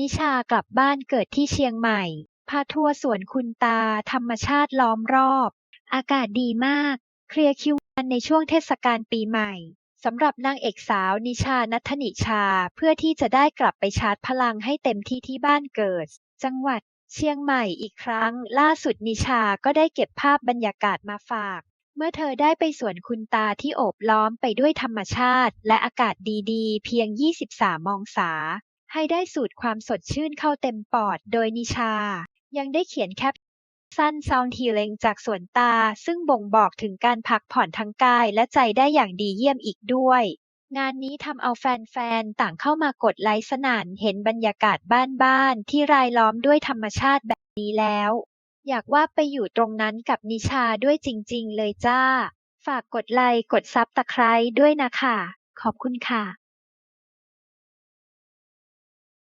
นิชากลับบ้านเกิดที่เชียงใหม่ พาทัวร์สวนคุณตา ธรรมชาติล้อมรอบ อากาศดีมาก เคลียร์คิวงานในช่วงเทศกาลปีใหม่สำหรับนางเอกสาวนิชานัทนิชาเพื่อที่จะได้กลับไปชาร์จพลังให้เต็มที่ที่บ้านเกิด จังหวัดเชียงใหม่อีกครั้ง ล่าสุดนิชาก็ได้เก็บภาพบรรยากาศมาฝาก เมื่อเธอได้ไปสวนคุณตาที่โอบล้อมไปด้วยธรรมชาติ และอากาศดีๆ เพียง 23 องศา ให้ได้สูดความสดชื่นเข้าเต็มปอด โดยนิชา ยังได้เขียนแคปสั้นซองทีเลงจากสวนตา ซึ่งบ่งบอกถึงการพักผ่อนทั้งกายและใจได้อย่างดีเยี่ยมอีกด้วย งานนี้ทำเอาแฟนๆ ต่างเข้ามากดไลค์สนั่นเห็นบรรยากาศบ้านๆ ที่รายล้อมด้วยธรรมชาติแบบนี้แล้ว อยากว่าไปอยู่ตรงนั้นกับนิชาด้วยจริงๆ เลยจ้า ฝากกดไลค์กดซับตะไคร้ด้วยนะคะ ขอบคุณค่ะ